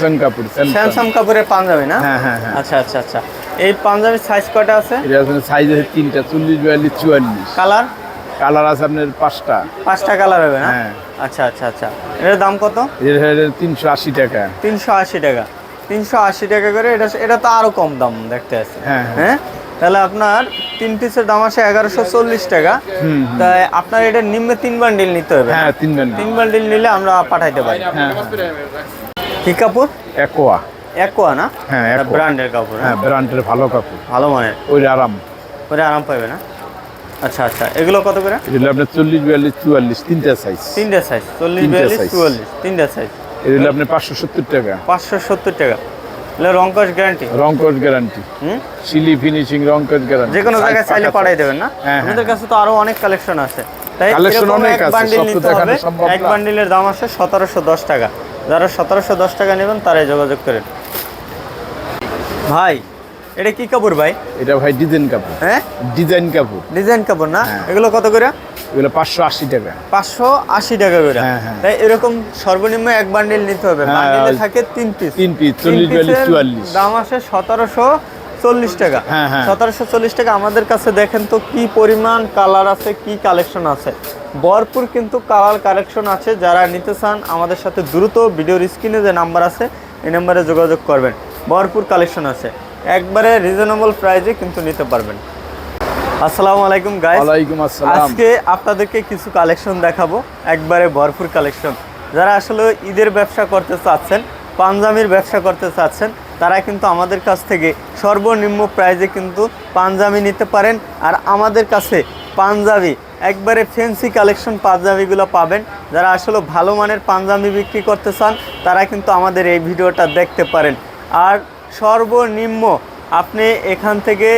Samsung কাপড় Samsung. কাপড়ের পাঞ্জাবি না? হ্যাঁ হ্যাঁ হ্যাঁ। আচ্ছা আচ্ছা আচ্ছা। এই পাঞ্জাবির সাইজ কয়টা আছে? সাইজ আছে তিনটা চল্লিশ বিয়াল্লিশ চুয়াল্লিশ। কালার? কালার আছে আপনার পাঁচটা। পাঁচটা কালার হবে না? হ্যাঁ। আচ্ছা আচ্ছা আচ্ছা। এটার দাম কত? তিনশো আশি টাকা। তিনশো আশি টাকা। তিনশো আশি টাকা করে এটা এটা তো আরও কম দাম দেখতে আছে। হ্যাঁ, হ্যাঁ। হ্যাঁ? তাহলে আপনার তিন পিসের দাম আসে এগারোশো চল্লিশ টাকা। তাই আপনার এটা নিম্নে তিন বান্ডিল নিতে হবে। হ্যাঁ তিন ব্যান্ড তিন বান্ডিল নিলে আমরা পাঠাইতে পারি। হ্যাঁ। কি কাপড়? একোয়া একোয়া না? হ্যাঁ, Aqua। ব্র্যান্ডের কাপড় হ্যাঁ? ব্র্যান্ডের ভালো কাপড়। ভালো মানের। ওই আরাম। পরে আরাম পাবে না? আচ্ছা আচ্ছা। এগুলো কত করে? এটা আপনার চল্লিশ বিয়াল্লিশ চুয়াল্লিশ তিনটা সাইজ তিনটে সাইজ চল্লিশ বিয়াল্লিশ। চুয়াল্লিশ তিনটে সাইজ এটা হলো আপনার পাঁচশো সত্তর টাকা। পাঁচশো সত্তর টাকা। এগুলো রংকশ গ্যারান্টি রং কোট গ্যারান্টি হুম? সিলি ফিনিশিং রং কোট গ্যারান্টি যে কোনো জায়গায় চাইলে পাঠাই দেবেন না? হ্যাঁ, আমাদের কাছে তো আরও অনেক কালেকশন আছে। তাই অনেক এক বান্ডিল নিতে হবে। এক বান্ডিলের দাম আছে সতেরোশো দশ টাকা। যারা সতেরোশো দশ টাকা নেবেন তারাই যোগাযোগ করেন। ভাই এটা কি কাপড় ভাই? এটা ভাই ডিজাইন কাপড়। হ্যাঁ? ডিজাইন কাপড়। ডিজাইন কাপড় না? হ্যাঁ। এগুলো কত করে? এগুলো পাঁচশো আশি টাকা। পাঁচশো আশি টাকা করে। হ্যাঁ, হ্যাঁ। তাই এরকম সর্বনিম্ন এক বান্ডিল নিতে হবে। বান্ডিলে থাকে তিন পিস তিন পিস চল্লিশ দাম আসে সতেরোশো চল্লিশ টাকা। হ্যাঁ, হ্যাঁ। সতেরোশো চল্লিশ টাকা। আমাদের কাছে দেখেন তো কি পরিমাণ কালার আছে কি কালেকশন আছে। ভরপুর কিন্তু কালার কালেকশন আছে। যারা নিতে চান আমাদের সাথে দ্রুত ভিডিওর স্ক্রিনে যে নাম্বার আছে এই নাম্বারে যোগাযোগ করবেন। ভরপুর কালেকশন আছে। একবারে রিজনেবল প্রাইজে কিন্তু নিতে পারবেন। আসসালামু আলাইকুম গাইস ওয়ালাইকুম আসসালাম। আজকে আপনাদেরকে কিছু কালেকশন দেখাবো। একবারে ভরপুর কালেকশন। যারা আসলে ঈদের ব্যবসা করতে চাচ্ছেন পাঞ্জাবির ব্যবসা করতে চাচ্ছেন তারা কিন্তু আমাদের কাছ থেকে সর্বনিম্ন প্রাইজে কিন্তু পাঞ্জাবি নিতে পারেন। আর আমাদের কাছে পাঞ্জাবি, একবারে ফ্যান্সি কালেকশন পাঞ্জাবিগুলো পাবেন। যারা আসলে ভালো মানের পাঞ্জাবি বিক্রি করতে চান, তারা কিন্তু আমাদের এই ভিডিওটা দেখতে পারেন। আর সর্বনিম্ন আপনি এখান থেকে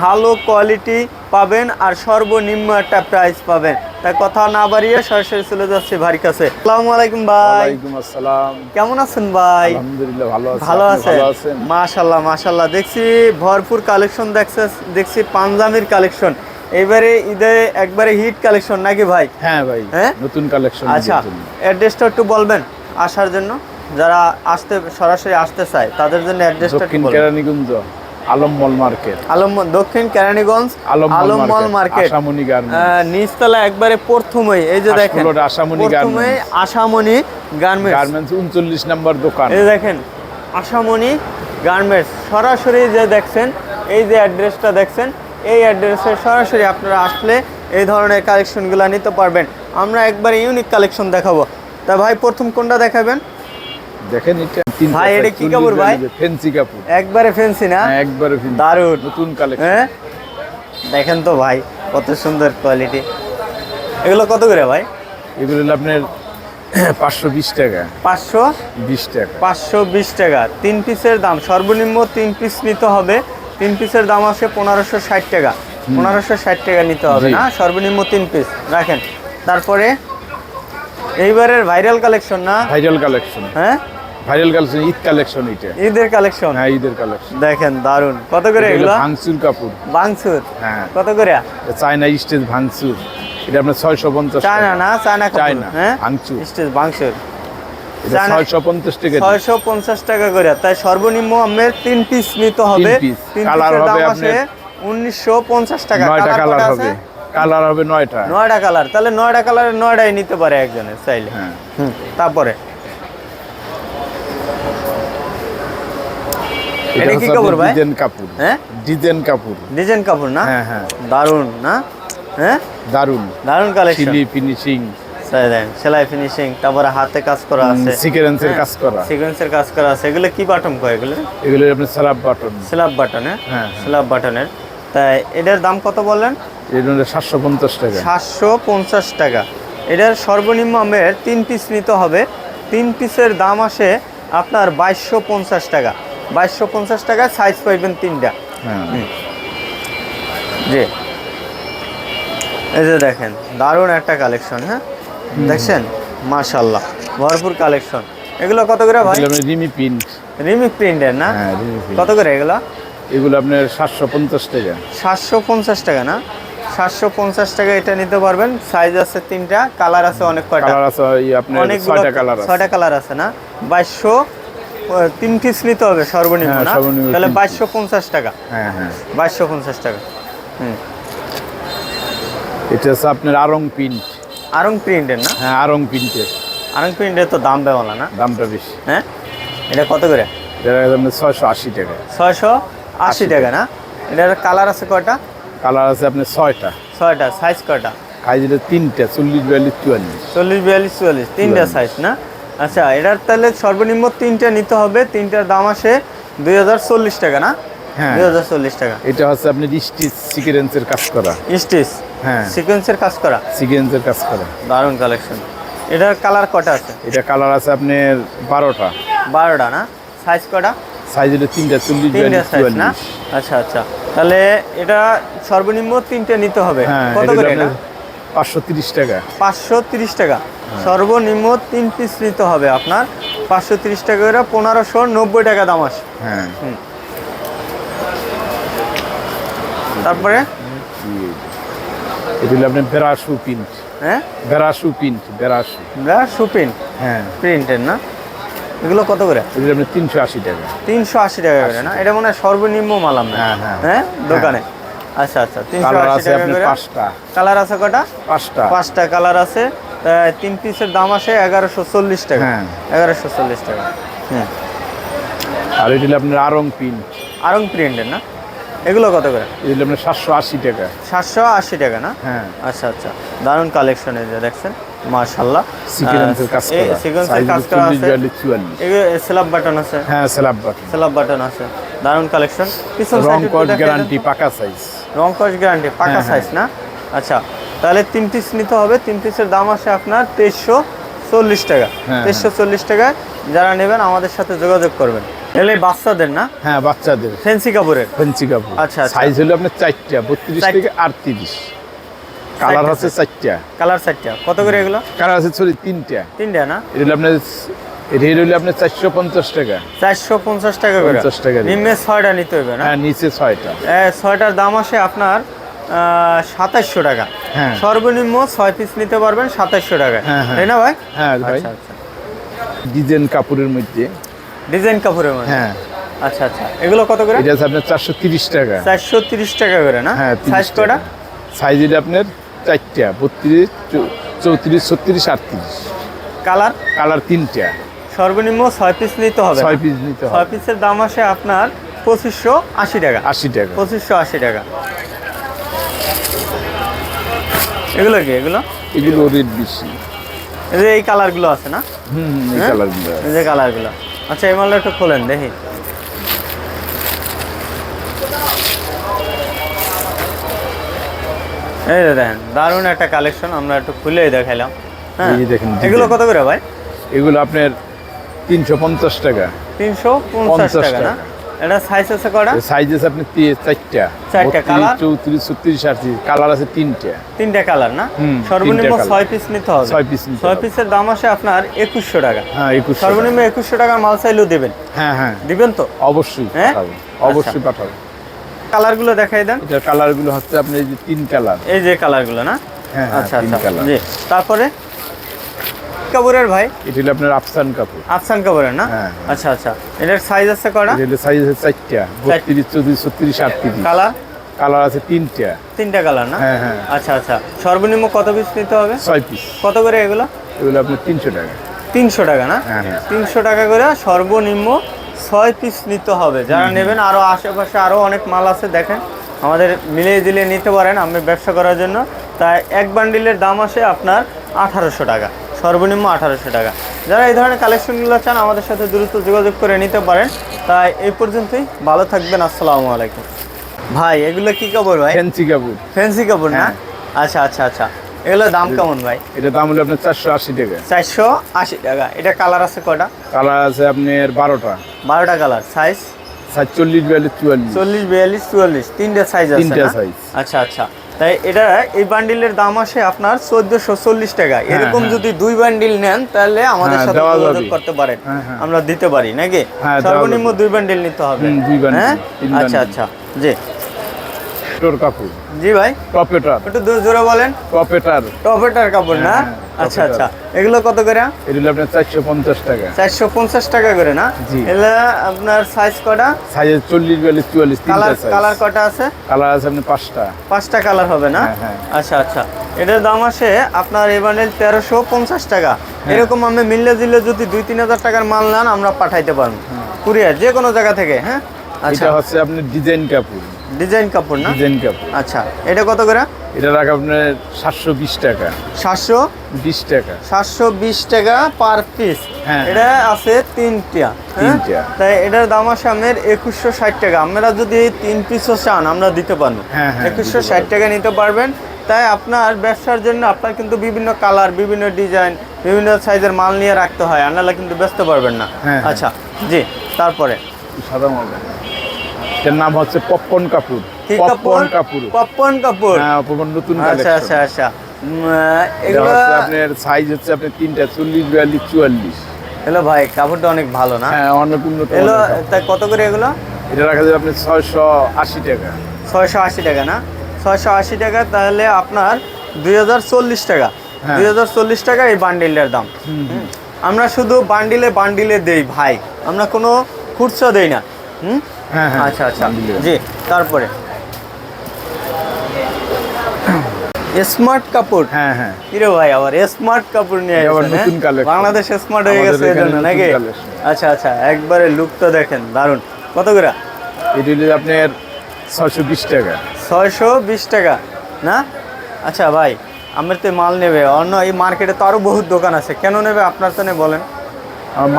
ভালো কোয়ালিটি পাবেন আর সর্বনিম্ন একটা প্রাইস পাবেন। কথা না বাড়িয়ে সরাসরি চলে যাচ্ছে ভাইয়ের কাছে। আসসালামু আলাইকুম ভাই। আসসালাম। কেমন আছেন ভাই? আলহামদুলিল্লাহ ভালো আছি। ভালো আছে ভালো আছেন? মাশাল্লাহ মাশাল্লাহ দেখছি ভরপুর কালেকশন দেখছে দেখছি পাঞ্জাবির কালেকশন। এবারে ঈদে একবারে হিট কালেকশন নাকি ভাই? হ্যাঁ ভাই হ্যাঁ? নতুন কালেকশন আচ্ছা অ্যাড্রেসটা একটু বলবেন আসার জন্য? যারা আসতে সরাসরি আসতে চায় তাদের জন্য অ্যাড্রেসটা দক্ষিণ Keraniganj. Alam mall market. Alam দক্ষিণ কেরানীগঞ্জ আলম আলমমল মার্কেট আশামণি গার্মেন্টস। নিচতলা একবারে প্রথমেই এই যে দেখেন আশামণি প্রথমেই গার্মেন্টস। আশামণি গার্মেন্টস। গার্মেন্টস উনচল্লিশ নম্বর দোকান। এই দেখেন আশামণি গার্মেন্টস। সরাসরি যে দেখছেন এই যে অ্যাড্রেসটা দেখছেন এই অ্যাড্রেসে সরাসরি আপনারা আসলে এই ধরনের কালেকশনগুলো নিতে পারবেন। আমরা একবারে ইউনিক কালেকশন দেখাবো। তা ভাই প্রথম কোনটা দেখাবেন? দেখেন এটা। তিন ভাই, এটা কি কাপড় ভাই? ফেন্সি কাপড়। একবারে ফেন্সি না? হ্যাঁ একবারে। দারুণ। নতুন কালেকশন হ্যাঁ? দেখেন তো ভাই কত সুন্দর কোয়ালিটি এগুলো কত করে ভাই? এগুলো আপনার পাঁচশো বিশ টাকা। পাঁচশো? বিশ টাকা। পাঁচশো বিশ টাকা। তিন পিসের দাম সর্বনিম্ন তিন পিস নিতে হবে। তিন পিসের দাম আছে পনেরোশো ষাট টাকা। পনেরোশো ষাট টাকা নিতে হবে না? সর্বনিম্ন তিন পিস। রাখেন। তারপরে এইবারের ভাইরাল কালেকশন না? ভাইরাল কালেকশন হ্যাঁ? ভাইরাল কালেকশন ঈদ কালেকশন এটা। ঈদের কালেকশন হ্যাঁ ঈদের কালেকশন দেখেন দারুণ কত করে এগুলো? ভাঙচুর কাপড়। হ্যাঁ। কত করে? চায়না স্টেজ ভাঙচুর। এটা আপনার ছয়শো পঞ্চাশ চায়না না চায়না চায়না, হ্যাঁ? ভাঙচুর। স্টেজ বাংসুর ছয়শো পঞ্চাশ টাকা করে। তাই সর্বনিম্ন আমের তিন পিস নিতে হবে। piece। তিন পিসের দাম হবে আছে উনিশশো পঞ্চাশ টাকা। নয়টা কালার হবে। কালার হবে নয়টা। নয়টা কালার তাহলে নয়টা কালারের নয়টাই নিতে পারে একজনে চাইলে। হ্যাঁ। তারপরে? এটা কি কাপড় ভাই? ডিজাইন কাপড় হ্যাঁ? ডিজাইন কাপড় ডিজাইন কাপড় না? হ্যাঁ হ্যাঁ। দারুণ না? হ্যাঁ? দারুণ দারুণ কালেকশন ফিনিশিং সেলাই ফিনিশিং তারপরে হাতে কাজ করা আছে। সিকোয়েন্সের হ্যাঁ। কাজ করা। সিকোয়েন্সের কাজ করা আছে। এগুলো কি বাটন কয় এগুলো? এগুলো আপনার সালাব বাটন স্ল্যাব বাটন হ্যাঁ? হ্যাঁ, হ্যাঁ। স্ল্যাব বাটনের তাই এটার দাম কত বললেন? এগুলো সাতশো পঞ্চাশ টাকা। সাতশো পঞ্চাশ টাকা। এটার সর্বনিম্ন আমের তিন পিস নিতে হবে। তিন পিসের দাম আসে আপনার বাইশশো পঞ্চাশ টাকা। বাইশশো পঞ্চাশ টাকা সাইজ পাইবেন তিনটা। হ্যাঁ। জি। এই যে দেখেন দারুণ একটা কালেকশন হ্যাঁ? দেখছেন? মাশাল্লাহ ভরপুর কালেকশন এগুলো কত করে ভাই? এগুলো আপনার রিমি প্রিন্ট। রিমিক প্রিন্টের না? হ্যাঁ রিমি কত করে এগুলো? এগুলো আপনার সাতশো পঞ্চাশ টাকা। সাতশো পঞ্চাশ টাকা না? সাতশো পঞ্চাশ টাকা এটা নিতে পারবেন। সাইজ আছে তিনটা কালার আছে অনেক কয়টা? কালার আছে ছয়টা কালার ছয়টা কালার আছে না? বাইশশো তিন পিস নিতে হবে সর্বনিম্ন হ্যাঁ, না? তাহলে বাইশশো পঞ্চাশ টাকা। হ্যাঁ হ্যাঁ। বাইশশো পঞ্চাশ টাকা। হুম। এটা হচ্ছে আপনার আরং প্রিন্ট। আরং প্রিন্টের না? হ্যাঁ আরং প্রিন্টের। আরং প্রিন্টের তো দাম বেওয়ালা না? দামটা বেশি। হ্যাঁ? এটা কত করে? এটা ছয়শো আশি টাকা। ছয়শো আশি টাকা না? এটার কালার আছে কয়টা? কালার আছে আপনার ছয়টা। ছয়টা। সাইজ কয়টা? খাই দিলে তিনটা চল্লিশ বিয়াল্লিশ চুয়াল্লিশ। চল্লিশ বিয়াল্লিশ চুয়াল্লিশ। তিনটা সাইজ না? আচ্ছা এটার তাহলে সর্বনিম্ন তিনটা নিতে হবে। তিনটার দাম আসে দুই হাজার চল্লিশ টাকা না? হ্যাঁ। দুই টাকা। এটা হচ্ছে আপনার স্টিচ সিকুয়েন্সের কাজ করা। স্টিচ? হ্যাঁ। সিকোয়েন্সের কাজ করা? সিকুয়েন্সের কাজ করা। দারুণ কালেকশন এটার কালার কটা আছে? এটা কালার আছে আপনার বারোটা। বারোটা না? সাইজ কটা? সাইজ হলো তিনটা চল্লিশ তিনটা সাইজ না? আচ্ছা আচ্ছা। তাহলে এটা সর্বনিম্ন তিনটে নিতে হবে। হ্যাঁ কত করে পাঁচশো তিরিশ টাকা। পাঁচশো তিরিশ টাকা। সর্বনিম্ন তিন পিস নিতে হবে আপনার। পাঁচশো তিরিশ টাকা করে পনেরোশো নব্বই টাকা দাম আসে। হ্যাঁ। তারপরে? বেরাসু প্রিন্ট হ্যাঁ? বেরাসু প্রিন্ট বেরাসু। সুপিন হ্যাঁ। প্রিন্টের না? এগুলো কত করে? আপনার তিনশো আশি টাকা। তিনশো আশি টাকা করে না? এটা মনে হয় সর্বনিম্ন মাল আমরা হ্যাঁ, হ্যাঁ। হ্যাঁ? দোকানে? আচ্ছা আচ্ছা। তিনশো কালার আশি আছে টাকা করে। পাঁচটা। কালার আছে কটা? পাঁচটা। পাঁচটা কালার আছে। তিন পিসের দাম আসে এগারোশো চল্লিশ টাকা। হ্যাঁ। এগারোশো চল্লিশ টাকা। হুম আর এটা আপনার আরং প্রিন্ট। আরং প্রিন্টের না? এগুলো কত করে? এটা হলো আপনার সাতশো আশি টাকা। সাতশো আশি টাকা না? হ্যাঁ। আচ্ছা আচ্ছা। দারুণ কালেকশন এই যে দেখছেন মার্শাল্লাহ সিকুয়েন্সের কাজ করা। সিকোয়েন্সের কাজ করা আছে। এগুলো স্ল্যাব বাটন আছে। হ্যাঁ স্ল্যাব বাটন স্ল্যাব বাটন আছে। দারুণ কালেকশন পিছন রং। গ্যারান্টি পাকা সাইজ রং গ্যারান্টি পাকা হ্যাঁ, সাইজ না? আচ্ছা তাহলে তিন পিস নিতে হবে। তিন পিসের দাম আসে আপনার তেইশশো চল্লিশ টাকা। হ্যাঁ, তেইশশো চল্লিশ টাকায় যারা নেবেন আমাদের সাথে যোগাযোগ করবেন। এলে বাচ্চাদের না? হ্যাঁ বাচ্চাদের। ফেন্সি কাপড়ের? ফেন্সি কাপড়। আচ্ছা, আচ্ছা। সাইজ হলো আপনার চারটা বত্রিশ থেকে আটত্রিশ। কালার চারটা চারটা। কালার সাইডটা কত করে এগুলো? কালার আছে সরি তিনটা। তিনটা না? এটা হলো আপনার হলো আপনার চারশো পঞ্চাশ টাকা। চারশো পঞ্চাশ টাকা করে। 50 টাকা নিম্নে ছয়টা নিতে হবে না? হ্যাঁ নিচে ছয়টা। ছয়টার দাম আসে আপনার সাতাশশো টাকা। হ্যাঁ। সর্বনিম্ন ছয় পিস নিতে পারবেন সাতাশশো টাকা হ্যাঁ, হ্যাঁ। তাই না ভাই? হ্যাঁ ভাই। আচ্ছা আচ্ছা। ডিজাইন কাপড়ের মধ্যে। ডিজাইন কাপড়ের মধ্যে? হ্যাঁ। আচ্ছা আচ্ছা। এগুলো কত করে? এটা আপনার চারশো তিরিশ টাকা। চারশো তিরিশ টাকা করে না? হ্যাঁ সাইজ কটা সাইজ এটা আপনার চারটা বত্রিশ চৌত্রিশ ছত্রিশ আটত্রিশ। কালার কালার তিনটা। সর্বনিম্ন ছয় পিস নিতে হবে। ছয় পিস নিতে ছয় পিসের দাম আসে আপনার পঁচিশশো আশি টাকা। আশি টাকা। পঁচিশশো আশি টাকা। এগুলো কি এগুলো? এগুলো রেট বেশি। এই যে এই কালারগুলো আছে না? হুম এই হ্যাঁ? কালারগুলো এই যে কালারগুলো। আচ্ছা এই মালটা একটু খোলেন দেখি। এই দেখেন দারুণ একটা কালেকশন আমরা একটু খুলেই দেখাইলাম। হ্যাঁ? দেখেন এগুলো। কত করে ভাই? এগুলো আপনার তিনশো পঞ্চাশ টাকা। তিনশো পঞ্চাশ টাকা না। এটা সাইজ আছে সাইজ আছে colour? চৌত্রিশ ছত্রিশ আটত্রিশ কালার আছে তিনটা। তিনটা কালার না? সর্বনিম্ন পিস নিতে হবে। ছয় পিসের দাম আসে আপনার টাকা। হ্যাঁ একুশ সর্বনিম্ন টাকার মাল চাইলেও দেবেন। হ্যাঁ হ্যাঁ। দিবেন তো? অবশ্যই হ্যাঁ? অবশ্যই পাঠাবো। কালারগুলো দেখাই দেন। কালারগুলো হচ্ছে আপনার এই যে তিন কালার এই যে কালারগুলো না? হ্যাঁ, হ্যাঁ, আচ্ছা আচ্ছা। জি। তারপরে? কাপড়ের ভাই? এটা হলো আপনার আফসান কাপুর। আফসান কাপুরের না? হ্যাঁ। আচ্ছা আচ্ছা। এটার সাইজ আছে কটা এটা হলো সাইজ আছে চারটা। বত্রিশ চৌত্রিশ ছত্রিশ আটত্রিশ। কালার কালার আছে তিনটা। তিনটা কালার না? হ্যাঁ হ্যাঁ। আচ্ছা আচ্ছা। সর্বনিম্ন কত পিস নিতে হবে? ছয় পিস কত করে এগুলো? এগুলো আপনার তিনশো টাকা। তিনশো টাকা না? হ্যাঁ হ্যাঁ। তিনশো টাকা করে সর্বনিম্ন ছয় পিস নিতে হবে। যারা নেবেন আরও আশেপাশে আরও অনেক মাল আছে দেখেন। আমাদের মিলিয়ে দিলে নিতে পারেন আমি ব্যবসা করার জন্য। তাই এক বান্ডিলের দাম আসে আপনার আঠারোশো টাকা। সর্বনিম্ন আঠারোশো টাকা। যারা এই ধরনের কালেকশনগুলো চান আমাদের সাথে দ্রুত যোগাযোগ করে নিতে পারেন। তাই এই পর্যন্তই। ভালো থাকবেন আসসালামু আলাইকুম। ভাই এগুলো কি কাপড় ভাই? ফ্যান্সি কাপড়। ফ্যান্সি কাপড় না? হ্যাঁ। আচ্ছা আচ্ছা আচ্ছা। এগুলোর দাম কেমন ভাই? এটা দাম হলো আপনার চারশো আশি টাকা। চারশো আশি টাকা। এটা কালার আছে কটা কালার আছে আপনার বারোটা। বারোটা কালার। সাইজ সাতচল্লিশ বিয়াল্লিশ চুয়াল্লিশ। চল্লিশ বিয়াল্লিশ চুয়াল্লিশ। তিনটা সাইজ আছে তিনটা সাইজ আচ্ছা আচ্ছা। তাই এটা এই বান্ডিলের দাম আসে আপনার চোদ্দশো চল্লিশ টাকা। এরকম হ্যাঁ। যদি দুই বান্ডিল নেন তাহলে আমাদের হ্যাঁ, সাথে যোগাযোগ করতে পারেন। হ্যাঁ, হ্যাঁ। আমরা দিতে পারি নাকি? হ্যাঁ, সর্বনিম্ন দুই বান্ডিল নিতে হবে। হ্যাঁ? আচ্ছা আচ্ছা। জি। টোর কাপড়। জি ভাই। টপেটার একটু দূর জোরে বলেন। টপেটার টপেটার কাপড় না? হ্যাঁ, আচ্ছা আচ্ছা। এগুলো কত করে? এগুলো আপনার চারশো পঞ্চাশ টাকা। চারশো পঞ্চাশ টাকা করে না? জি। এগুলো আপনার সাইজ কটা? সাইজ চল্লিশ বিয়াল্লিশ চুয়াল্লিশ কালার কালার কটা আছে? কালার আছে আপনি পাঁচটা। পাঁচটা কালার হবে না? হ্যাঁ, হ্যাঁ। আচ্ছা আচ্ছা। এটার দাম আসে আপনার এই বান্ডেল তেরোশো পঞ্চাশ টাকা। হ্যাঁ। এরকম আমি মিললে দিলে যদি দুই তিন হাজার টাকার মাল নেন আমরা পাঠাইতে পারব। কুরিয়ার যে কোনো জায়গা থেকে হ্যাঁ? আচ্ছা। এটা হচ্ছে আপনি ডিজাইন কাপড়। ডিজাইন কাপড় না? ডিজাইন কাপড়। আচ্ছা এটা কত করে? এটা রাখা আপনার সাতশো বিশ টাকা। সাতশো বিশ টাকা। সাতশো বিশ টাকা পার পিস হ্যাঁ। এটা আছে তিনটা হ্যাঁ? তিনটা। তাই এটার দাম আছে আমাদের একুশশো ষাট টাকা। আপনারা যদি তিন পিসও চান আমরা দিতে পারব। হ্যাঁ, হ্যাঁ, একুশশো ষাট টাকা নিতে পারবেন। তাই আপনার ব্যবসার জন্য আপনার কিন্তু বিভিন্ন কালার বিভিন্ন ডিজাইন বিভিন্ন সাইজের মাল নিয়ে রাখতে হয়। আপনারা কিন্তু ব্যস্ত পারবেন না। হ্যাঁ, হ্যাঁ। আচ্ছা জি তারপরে? সাদা মাল। এর নাম হচ্ছে পপকর্ন কাপড় কি পপকর্ন কাপড় পপকর্ন কাপড় হ্যাঁ নতুন আচ্ছা। আচ্ছা আচ্ছা। এগুলো আপনার সাইজ হচ্ছে আপনার তিনটা চল্লিশ বিয়াল্লিশ চুয়াল্লিশ। এগুলো ভাই কাপড়টা অনেক ভালো না? হ্যাঁ অনেক উন্নত এগুলো মানের তা কত করে এগুলো? এটা রাখা যাবে আপনার ছয়শো আশি টাকা। ছয়শো আশি টাকা না? ছয়শো আশি টাকা তাহলে আপনার দুই হাজার চল্লিশ টাকা। হ্যাঁ। দুই হাজার চল্লিশ টাকা এই বান্ডিলটার দাম। আমরা শুধু বান্ডিলে বান্ডিলে দেই ভাই। আমরা কোনো খুচরা দেই না। হুম? হ্যাঁ হ্যাঁ। আচ্ছা আচ্ছা। জি তারপরে? স্মার্ট কাপড়? হ্যাঁ হ্যাঁ। কিরে ভাই আবার স্মার্ট কাপড় নিয়ে আসছেন, নতুন হ্যাঁ? বাংলাদেশ স্মার্ট হয়ে গেছে নাকি? আচ্ছা আচ্ছা একবারে লুকটা দেখেন দারুণ কত করে? এটা হলো আপনার ছয়শো বিশ টাকা। ছয়শো বিশ টাকা না? আচ্ছা ভাই আমার তো মাল নেবে অন্য এই মার্কেটে তো আরও বহুত দোকান আছে কেন নেবে আপনার তো নেই বলেন।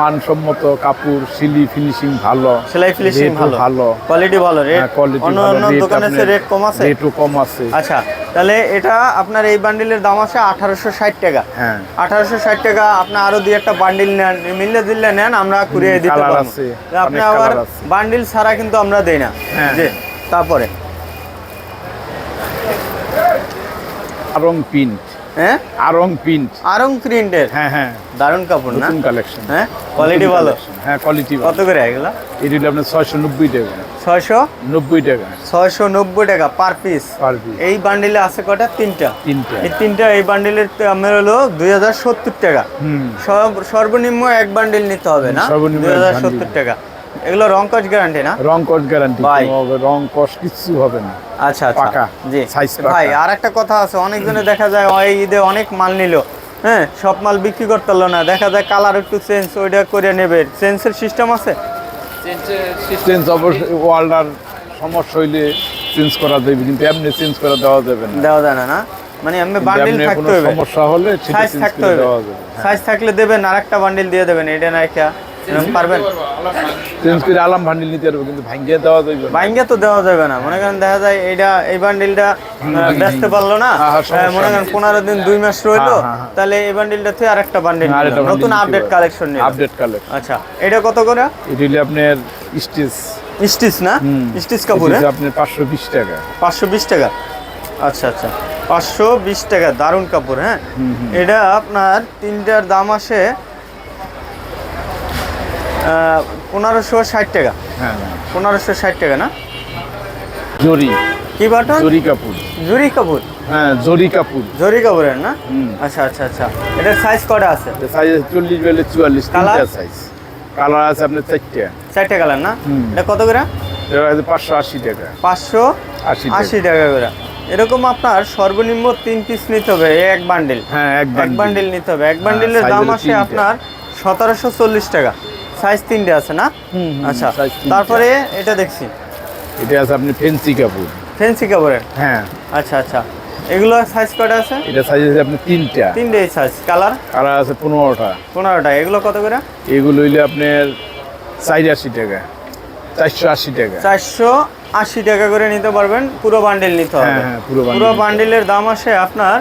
মানসম্মত কাপড় সিলি ফিনিশিং ভালো। সেলাই ফিনিশিং ভালো। ভালো। কোয়ালিটি ভালো। রেট হ্যাঁ, quality অন্য অন্য rate দোকানের রেট কম আছে? রেটও কম আছে। আচ্ছা তাহলে এটা আপনার এই বান্ডিলের দাম আছে আঠারোশো ষাট টাকা। হ্যাঁ। আঠারোশো ষাট টাকা আপনি আরও দুই একটা বান্ডিল নেন মিললে দিলে নেন আমরা কুড়িয়ে দিতে পারব। আপনি আবার বান্ডিল ছাড়া কিন্তু আমরা দেই না। হ্যাঁ। জি তারপরে। আরং প্রিন্ট হ্যাঁ? আরং প্রিন্ট আরং প্রিন্টের হ্যাঁ হ্যাঁ। দারুণ কাপড় না? নতুন কালেকশন হ্যাঁ? কোয়ালিটি ভালো? হ্যাঁ কোয়ালিটি কত করে এগুলা? এটা আপনার ছয়শো নব্বই টাকা। ছয়শো? নব্বই টাকা। ছয়শো নব্বই টাকা পার পিস পার পিস এই বান্ডিলে আছে কটা? তিনটা। তিনটা। এই তিনটা এই বান্ডিলের আমার হলো দুই হাজার সত্তর টাকা। সর্বনিম্ন এক বান্ডিল নিতে হবে না? সর্বনিম্ন দুই হাজার। সত্তর টাকা। এগুলো রং গ্যারান্টি না? রং কস গ্যারান্টি। রং কস কিচ্ছু হবে না। আচ্ছা আচ্ছা। পাকা। জি। পাকা। ভাই আর একটা কথা আছে অনেকজনে দেখা যায় ওই ঈদে অনেক মাল নিল। হ্যাঁ সব মাল বিক্রি করতে পারল না। দেখা যায় কালার একটু চেঞ্জ ওইটা করে নেবে। চেঞ্জের সিস্টেম আছে? চেঞ্জ অবশ্যই ওয়ার্ল্ডার সমস্যা হইলে চেঞ্জ করা যাবে কিন্তু এমনি চেঞ্জ করা দেওয়া যাবে না। দেওয়া যায় না না? মানে কিন্তু বান্ডিল থাকতে হবে। সমস্যা হলে সাইজ থাকতে হবে। দেওয়া যাবে হ্যাঁ। সাইজ থাকলে দেবেন আর একটা বান্ডিল দিয়ে দেবেন এটা না একটা। পারবেন? চেঞ্জ করে আলাম নিতে পারব কিন্তু দেওয়া যাবে না। তো দেওয়া যাবে না। মনে করেন দেখা যায় এইটা এই বান্ডিলটা বেচতে পারল না হ্যাঁ, হ্যাঁ, সমস্যা আহ, মনে করেন পনেরো দিন দুই মাস রইল হ্যাঁ, হ্যাঁ, হ্যাঁ। তাহলে এই বান্ডিলটা থেকে আর একটা বান্ডিল নতুন আপডেট কালেকশন নিয়ে আপডেট কালেকশন আচ্ছা এটা কত করে? এটা আপনার স্টিচ না? স্টিচ কাপড়? হ্যাঁ? আপনার পাঁচশো বিশ টাকা। পাঁচশো বিশ টাকা? আচ্ছা আচ্ছা। পাঁচশো বিশ টাকা দারুণ কাপড় হ্যাঁ? এটা আপনার তিনটার দাম আসে পনেরোশো ষাট টাকা। হ্যাঁ পনেরোশো ষাট টাকা না? জরি। কি বাটন? জরি কাপড় জুরি কাপড় হ্যাঁ জরি কাপড় জরি কাপড়ের না? আচ্ছা আচ্ছা আচ্ছা। এটার সাইজ কটা আছে? সাইজ চল্লিশ বেলে চুয়াল্লিশ Colour? সাইজ কালার আছে আপনার চারটে। চারটে কালার না? এটা কত করে? এটা আছে পাঁচশো আশি টাকা। পাঁচশো আশি টাকা। আশি টাকা করে। এরকম আপনার সর্বনিম্ন তিন পিস নিতে হবে এক বান্ডিল হ্যাঁ এক এক বান্ডিল নিতে হবে। এক বান্ডিলের দাম আসে আপনার সতেরোশো চল্লিশ টাকা। সাইজ তিনটে আছে না? আচ্ছা তারপরে এটা দেখছি। এটা আছে আপনি ফেন্সি কাপড়। ফেন্সি কাপড়ের? হ্যাঁ। আচ্ছা আচ্ছা। এগুলো সাইজ কটা আছে? এটা সাইজ আছে আপনার তিনটা। তিনটে সাইজ। কালার? কালার আছে পনেরোটা। পনেরোটা। এগুলো কত করে? এগুলো হইলে আপনার চার আশি টাকা। চারশো আশি টাকা। চারশো আশি টাকা করে নিতে পারবেন। পুরো বান্ডিল নিতে হবে। হ্যাঁ, হ্যাঁ, পুরো বান্ডিলের দাম আসে আপনার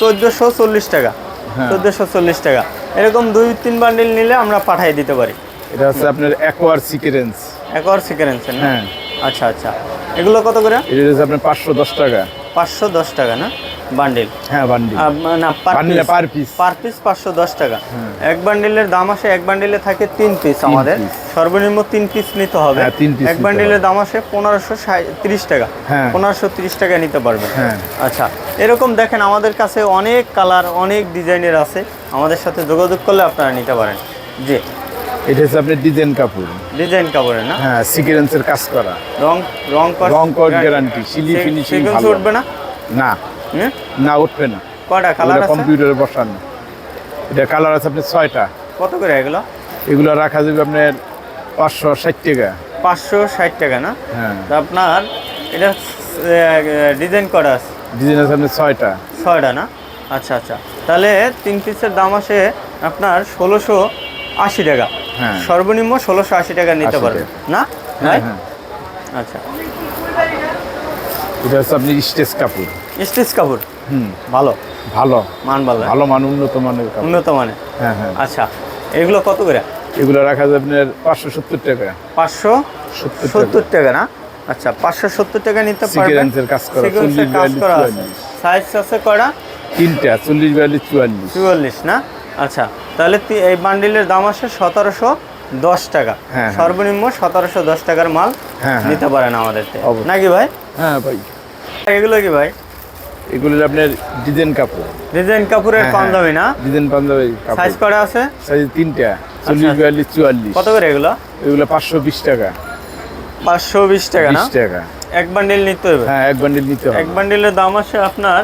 চোদ্দোশো চল্লিশ টাকা। হ্যাঁ। চোদ্দোশো চল্লিশ টাকা। এরকম দুই তিন বান্ডিল নিলে আমরা পাঠিয়ে দিতে পারি। এটা হচ্ছে আপনার অ্যাকোয়ার সিকেরেন্স অ্যাকোয়ার সিকারেন্সের হ্যাঁ। আচ্ছা আচ্ছা। এগুলো কত করে? এটা হচ্ছে আপনার পাঁচশো দশ টাকা। পাঁচশো দশ টাকা না? বান্ডিল হ্যাঁ বান্ডিল না পার পিস পার পিস পাঁচশো দশ টাকা। এক বান্ডিলের দাম আসে এক বান্ডিলে থাকে তিন পিস আমাদের। সর্বনিম্ন তিন পিস নিতে হবে। হ্যাঁ, এক বান্ডিলের দাম আসে পনেরোশো তিরিশ টাকা। হ্যাঁ। পনেরোশো তিরিশ টাকা নিতে পারবেন। হ্যাঁ। আচ্ছা। এরকম দেখেন আমাদের কাছে অনেক কালার অনেক ডিজাইনের আছে। আমাদের সাথে যোগাযোগ করলে আপনারা নিতে পারেন। জি। এটা হচ্ছে আপনার ডিজাইন কাপড়। ডিজাইন কাপড়ের না? হ্যাঁ সিকুয়েন্সের কাজ করা। রং রং কর রং কর guarantee, সিলি finishing ভালো। উঠবে না? না? না উঠবে না। কয়টা কালার আছে? কম্পিউটারে বসানো। এটা কালার আছে আপনার ছয়টা। কত করে এগুলো? এগুলো রাখা যাবে আপনার পাঁচশো ষাট টাকা। পাঁচশো ষাট টাকা না? হ্যাঁ। আপনার এটা ডিজাইন করা আছে। ডিজাইন আছে আপনার ছয়টা। ছয়টা না? আচ্ছা আচ্ছা। তাহলে তিন পিসের দাম আসে আপনার ষোলোশো আশি টাকা। হ্যাঁ। সর্বনিম্ন ষোলোশো আশি টাকা নিতে 80 পারবেন না? হ্যাঁ হ্যাঁ। আচ্ছা। এটা হচ্ছে আপনি স্টেজ কাপড়। স্টিচ কাপড়? হুম। ভালো। ভালো। মান ভালো। ভালো মান উন্নত মানের উন্নত মানে হ্যাঁ হ্যাঁ। আচ্ছা। এগুলো কত করে? এগুলো রাখা যাবে আপনার পাঁচশো সত্তর টাকা। পাঁচশো সত্তর টাকা না? আচ্ছা পাঁচশো সত্তর টাকা নিতে পারবেন। Sequence কাজ করা, 40 কাজ করা সাইজ আছে করা। তিনটা চল্লিশ বিয়াল্লিশ চুয়াল্লিশ। চুয়াল্লিশ না? আচ্ছা তাহলে এই বান্ডিলের দাম আসে সতেরোশো দশ টাকা। হ্যাঁ, হ্যাঁ। সর্বনিম্ন সতেরোশো দশ টাকার মাল হ্যাঁ। নিতে পারেন আমাদের। নাকি ভাই? হ্যাঁ ভাই। এগুলো কি ভাই? এগুলো আপনার ডিজাইন কাপড়। ডিজাইন কাপড়ের হ্যাঁ। না? ডিজাইন পাঞ্জাবি সাইজ করা আছে? সাইজ তিনটা চল্লিশ আচ্ছা। বিয়াল্লিশ চুয়াল্লিশ। কত করে এগুলো? এগুলো পাঁচশো বিশ টাকা। পাঁচশো বিশ টাকা না? বিশ টাকা। এক বান্ডিল নিতে হবে? হ্যাঁ এক বান্ডিল নিতে হবে। এক বান্ডিলের দাম আসে আপনার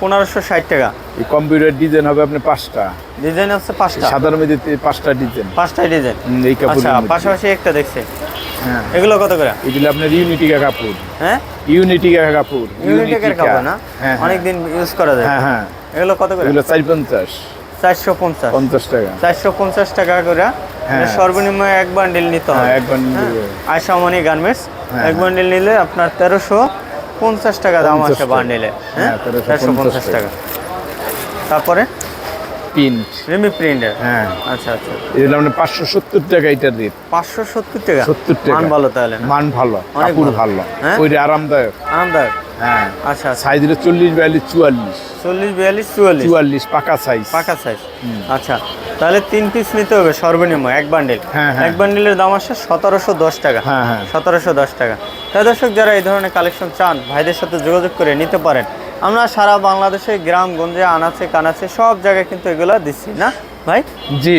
পনেরোশো ষাট টাকা। এই কম্পিউটার ডিজাইন হবে আপনার পাঁচটা। ডিজাইন আছে পাঁচটা। সাধারণ মেয়েদের পাঁচটা ডিজাইন পাঁচটাই ডিজাইন এই কাপড় আচ্ছা পাশাপাশি একটা দেখছে। হ্যাঁ। এগুলো কত করে? এগুলো আপনার ইউনিটিকা কাপড়। হ্যাঁ? ইউনিটিকা কাপড়। ইউনিটেকের কাপড় না? অনেক দিন ইউজ করা যায়। হ্যাঁ হ্যাঁ। এগুলো কত করে? এগুলো চার পঞ্চাশ চারশো পঞ্চাশ। পঞ্চাশ টাকা। চারশো পঞ্চাশ টাকা করে। হ্যাঁ। সর্বনিম্ন এক বান্ডিল নিতে হবে। হ্যাঁ এক বান্ডিল হ্যাঁ। আয়সামনি গার্মেন্টস হ্যাঁ, এক হ্যাঁ। বান্ডিল নিলে আপনার তেরোশো পঞ্চাশ টাকা দাম আছে। বান্ডিলে হ্যাঁ হ্যাঁ, 1350 তেরোশো পঞ্চাশ টাকা। তারপরে? প্রিন্ট রিমি প্রিন্টের হ্যাঁ। আচ্ছা আচ্ছা। পাঁচশো সত্তর টাকা এটার রেট পাঁচশো সত্তর টাকা? সত্তর টাকা। মান ভালো তাহলে মান ভালো কাপড় ভালো। হ্যাঁ? ওইটা আরামদায়ক। আরামদায়ক। হ্যাঁ। আচ্ছা আচ্ছা। সাইজ হলো চল্লিশ বিয়াল্লিশ চুয়াল্লিশ। চল্লিশ বিয়াল্লিশ চুয়াল্লিশ। চুয়াল্লিশ পাকা সাইজ পাকা সাইজ আচ্ছা তাহলে তিন পিস নিতে হবে সর্বনিম্ন এক বান্ডিল হ্যাঁ, হ্যাঁ। এক বান্ডিলের দাম আসে সতেরোশো দশ টাকা। হ্যাঁ, হ্যাঁ। সতেরোশো দশ টাকা। তাই দর্শক যারা এই ধরনের কালেকশন চান ভাইদের সাথে যোগাযোগ করে নিতে পারেন। আমরা সারা বাংলাদেশে গ্রাম গঞ্জে আনাচে কানাচে সব জায়গায় কিন্তু এগুলো দিচ্ছি না ভাই? জি।